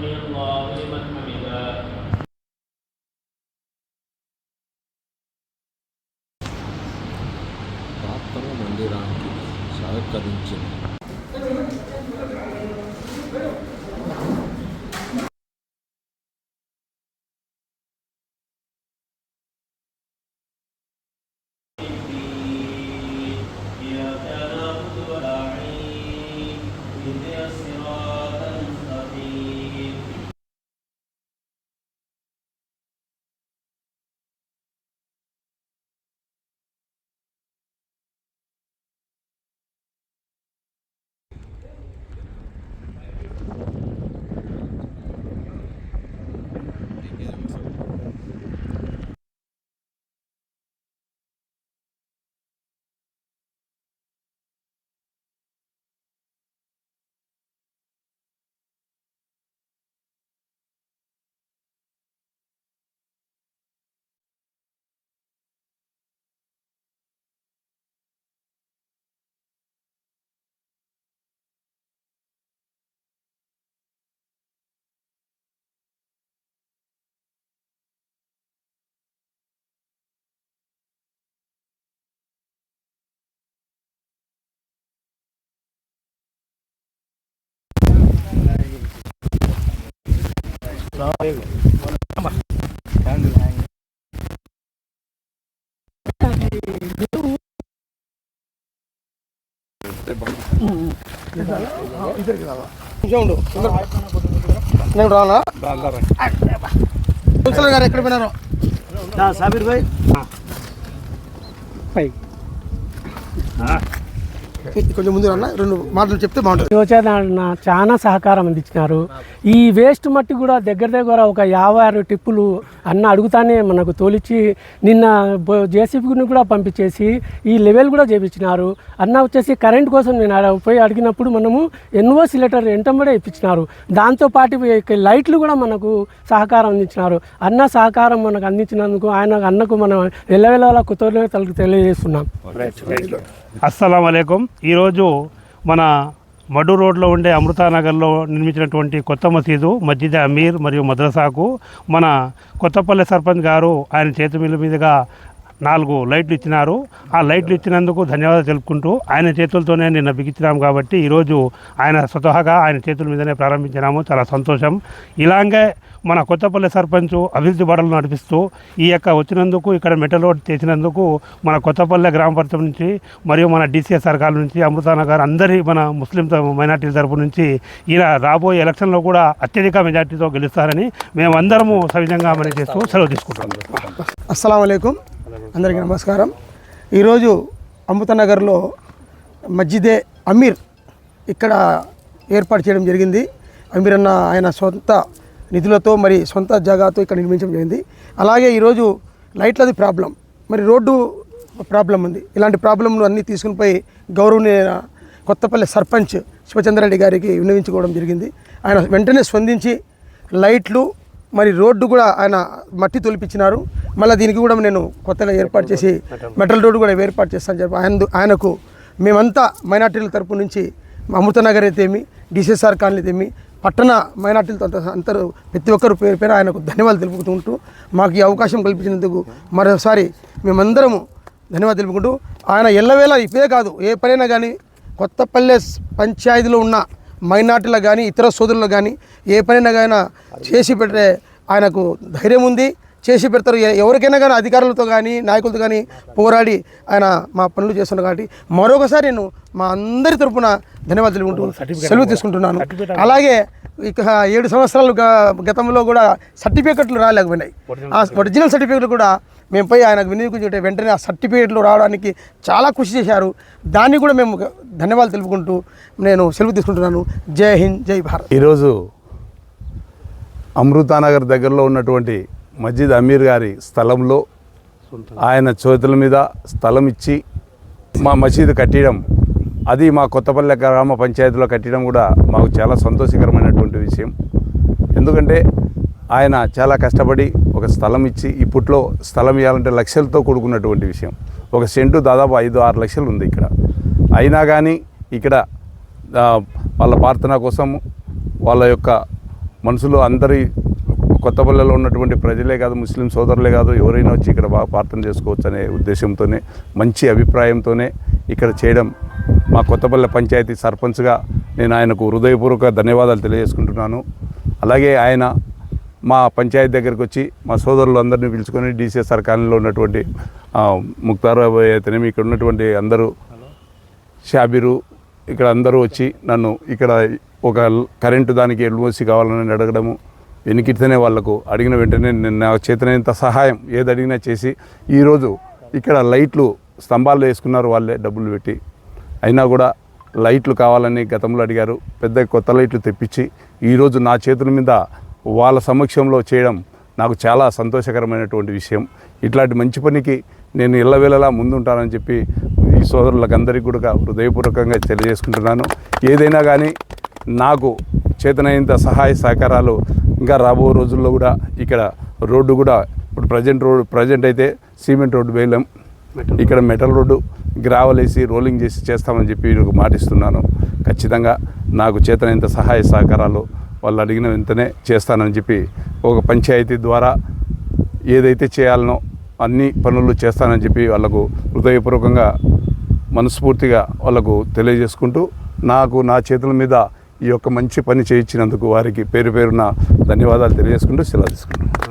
سمع الله لمن حمده ప్రార్థన మందిరానికి సహకరించిన నేను రానా కౌన్సిలర్ గారు ఎక్కడ పోయినారు సాబిర్ భాయ్ పై కొంచెం ముందు రెండు మాటలు చెప్తే బాగుంటుంది. చాలా సహకారం అందించినారు. ఈ వేస్ట్ మట్టి కూడా దగ్గర దగ్గర ఒక యాభై ఆరు టిప్పులు అన్న అడుగుతానే మనకు తోలిచ్చి నిన్న జేసీబీని కూడా పంపించేసి ఈ లెవెల్ కూడా చేపించినారు. అన్న వచ్చేసి కరెంట్ కోసం నేను పోయి అడిగినప్పుడు మనము ఎన్ఓసి లెటర్ ఎంటంబడే ఇప్పించినారు. దాంతోపాటు లైట్లు కూడా మనకు సహకారం అందించినారు. అన్న సహకారం మనకు అందించినందుకు ఆయన అన్నకు మనం ఎల్లవెల్లలా కృతజ్ఞతలకు తెలియజేస్తున్నాం. అస్సలం అయికం ఈరోజు మన మడు రోడ్లో ఉండే అమృతానగర్లో నిర్మించినటువంటి కొత్త మసీదు మస్జిద్ అమీర్ మరియు మద్రసాకు మన కొత్తపల్లి సర్పంచ్ గారు ఆయన చేతి మీల మీదుగా నాలుగు లైట్లు ఇచ్చినారు. ఆ లైట్లు ఇచ్చినందుకు ధన్యవాదాలు తెలుపుకుంటూ ఆయన చేతులతోనే నిన్న బిగించినాము కాబట్టి ఈరోజు ఆయన స్వతహాగా ఆయన చేతుల మీదనే ప్రారంభించినాము. చాలా సంతోషం. ఇలాగే మన కొత్తపల్లి సర్పంచ్ అభివృద్ధి బడలు నడిపిస్తూ ఈ యొక్క వచ్చినందుకు ఇక్కడ మెటల్ రోడ్ చేసినందుకు మన కొత్తపల్లె గ్రామ పరిషత్ నుంచి మరియు మన డీసీఎస్ సర్కార్ నుంచి అమృతానగర్ అందరి మన ముస్లిం మైనార్టీల తరపు నుంచి ఈయన రాబోయే ఎలక్షన్లో కూడా అత్యధిక మెజార్టీతో గెలుస్తారని మేమందరము సవిధంగా మనం చేస్తూ సెలవు తీసుకుంటాం అస్సలం అయికం అందరికీ నమస్కారం. ఈరోజు అమృతనగర్లో మస్జిదే అమీర్ ఇక్కడ ఏర్పాటు చేయడం జరిగింది. అమీర్ అన్న ఆయన సొంత నిధులతో మరి సొంత జాగాతో ఇక్కడ నిర్మించడం జరిగింది. అలాగే ఈరోజు లైట్లది ప్రాబ్లం. మరి రోడ్డు ప్రాబ్లం ఉంది. ఇలాంటి ప్రాబ్లంలు అన్నీ తీసుకుని పోయి గౌరవనీయ కొత్తపల్లి సర్పంచ్ శివచంద్రరెడ్డి గారికి విన్నవించుకోవడం జరిగింది. ఆయన వెంటనే స్పందించి లైట్లు మరి రోడ్డు కూడా ఆయన మట్టి తొలిపించినారు. మళ్ళీ దీనికి కూడా నేను కొత్తగా ఏర్పాటు చేసి మెటల్ రోడ్డు కూడా ఏర్పాటు చేస్తాను చెప్పి ఆయన ఆయనకు మేమంతా మైనార్టీల తరపు నుంచి అమృతనగర్ అయితేమి డిసిఎస్ఆర్ కాలనీ అయితేమి పట్టణ మైనార్టీలతో అందరూ ప్రతి ఒక్కరు పేరు పేరు ఆయనకు ధన్యవాదాలు తెలుపుకుంటూ మాకు ఈ అవకాశం కల్పించినందుకు మరోసారి మేమందరము ధన్యవాదాలు తెలుపుకుంటూ ఆయన ఎల్లవేళ ఇవే కాదు ఏ పనైనా కానీ కొత్తపల్లె పంచాయతీలో ఉన్న మైనార్టీలకు కానీ ఇతర సోదరులకు కానీ ఏ పనైనా కానీ చేసి పెట్టే ఆయనకు ధైర్యం ఉంది. చేసి పెడతారు. ఎవరికైనా కానీ అధికారులతో కానీ నాయకులతో కానీ పోరాడి ఆయన మా పనులు చేస్తున్నారు కాబట్టి మరొకసారి నేను మా అందరి తరపున ధన్యవాదాలు తెలుపుకుంటూ సెలవు తీసుకుంటున్నాను. అలాగే ఇక ఏడు సంవత్సరాలు గతంలో కూడా సర్టిఫికెట్లు రాలేకపోయినాయి. ఆ ఒరిజినల్ సర్టిఫికెట్లు కూడా మేము పోయి ఆయనకు వినియోగించుకుంటే వెంటనే ఆ సర్టిఫికేట్లు రావడానికి చాలా కృషి చేశారు. దాన్ని కూడా మేము ధన్యవాదాలు తెలుపుకుంటూ నేను సెలవు తీసుకుంటున్నాను. జై హింద్ జై భారత్. ఈరోజు అమృతానగర్ దగ్గరలో ఉన్నటువంటి మస్జిద్ అమీర్ గారి స్థలంలో ఆయన చేతుల మీద స్థలం ఇచ్చి మా మసీదు కట్టడం అది మా కొత్తపల్లె గ్రామ పంచాయతీలో కట్టడం కూడా మాకు చాలా సంతోషకరమైనటువంటి విషయం. ఎందుకంటే ఆయన చాలా కష్టపడి ఒక స్థలం ఇచ్చి ఇప్పట్లో స్థలం ఇవ్వాలంటే లక్షలతో కూడుకున్నటువంటి విషయం. ఒక సెంటు దాదాపు ఐదు ఆరు లక్షలు ఉంది ఇక్కడ. అయినా కానీ ఇక్కడ వాళ్ళ ప్రార్థన కోసం వాళ్ళ యొక్క మనసులో అందరి కొత్తపల్లెలో ఉన్నటువంటి ప్రజలే కాదు ముస్లిం సోదరులే కాదు ఎవరైనా వచ్చి ఇక్కడ బాగా ప్రార్థన చేసుకోవచ్చు అనే ఉద్దేశంతోనే మంచి అభిప్రాయంతోనే ఇక్కడ చేయడం మా కొత్తపల్లె పంచాయతీ సర్పంచ్గా నేను ఆయనకు హృదయపూర్వక ధన్యవాదాలు తెలియజేసుకుంటున్నాను. అలాగే ఆయన మా పంచాయతీ దగ్గరికి వచ్చి మా సోదరులు అందరినీ పిలుచుకొని డీసీఎస్ఆర్ కాలనీలో ఉన్నటువంటి ముక్తారాబాయ్ అయితేనేమి ఇక్కడ ఉన్నటువంటి అందరూ షాబిరు ఇక్కడ అందరూ వచ్చి నన్ను ఇక్కడ ఒక కరెంటు దానికి ఎల్ఓసి కావాలని అడగడము వెనికిడితేనే వాళ్ళకు అడిగిన వెంటనే నేను నా చేతనైనంత సహాయం ఏది అడిగినా చేసి ఈరోజు ఇక్కడ లైట్లు స్తంభాలు వేసుకున్నారు వాళ్ళే డబ్బులు పెట్టి. అయినా కూడా లైట్లు కావాలని గతంలో అడిగారు పెద్ద కొత్త లైట్లు తెప్పించి ఈరోజు నా చేతుల మీద వాళ్ళ సమక్షంలో చేయడం నాకు చాలా సంతోషకరమైనటువంటి విషయం. ఇట్లాంటి మంచి పనికి నేను ఇళ్ళవేళలా ముందుంటానని చెప్పి ఈ సోదరులకు అందరికీ కూడా హృదయపూర్వకంగా తెలియజేసుకుంటున్నాను. ఏదైనా కానీ నాకు చేతనైనంత సహాయ సహకారాలు ఇంకా రాబో రోజుల్లో కూడా ఇక్కడ రోడ్డు కూడా ఇప్పుడు ప్రజెంట్ రోడ్ ప్రజెంట్ అయితే సిమెంట్ రోడ్డు వేయలేం. ఇక్కడ మెటల్ రోడ్డు గ్రావెల్ వేసి రోలింగ్ చేసి చేస్తామని చెప్పి మాటిస్తున్నాను. ఖచ్చితంగా నాకు చేతనైనంత సహాయ సహకారాలు వాళ్ళు అడిగిన వెంటనే చేస్తానని చెప్పి ఒక పంచాయతీ ద్వారా ఏదైతే చేయాలనో అన్ని పనులు చేస్తానని చెప్పి వాళ్ళకు హృదయపూర్వకంగా మనస్ఫూర్తిగా వాళ్ళకు తెలియజేసుకుంటూ నాకు నా చేతుల మీద ఈ యొక్క మంచి పని చేయించినందుకు వారికి పేరు పేరున ధన్యవాదాలు తెలియజేసుకుంటూ సెలవు తీసుకుంటున్నాను.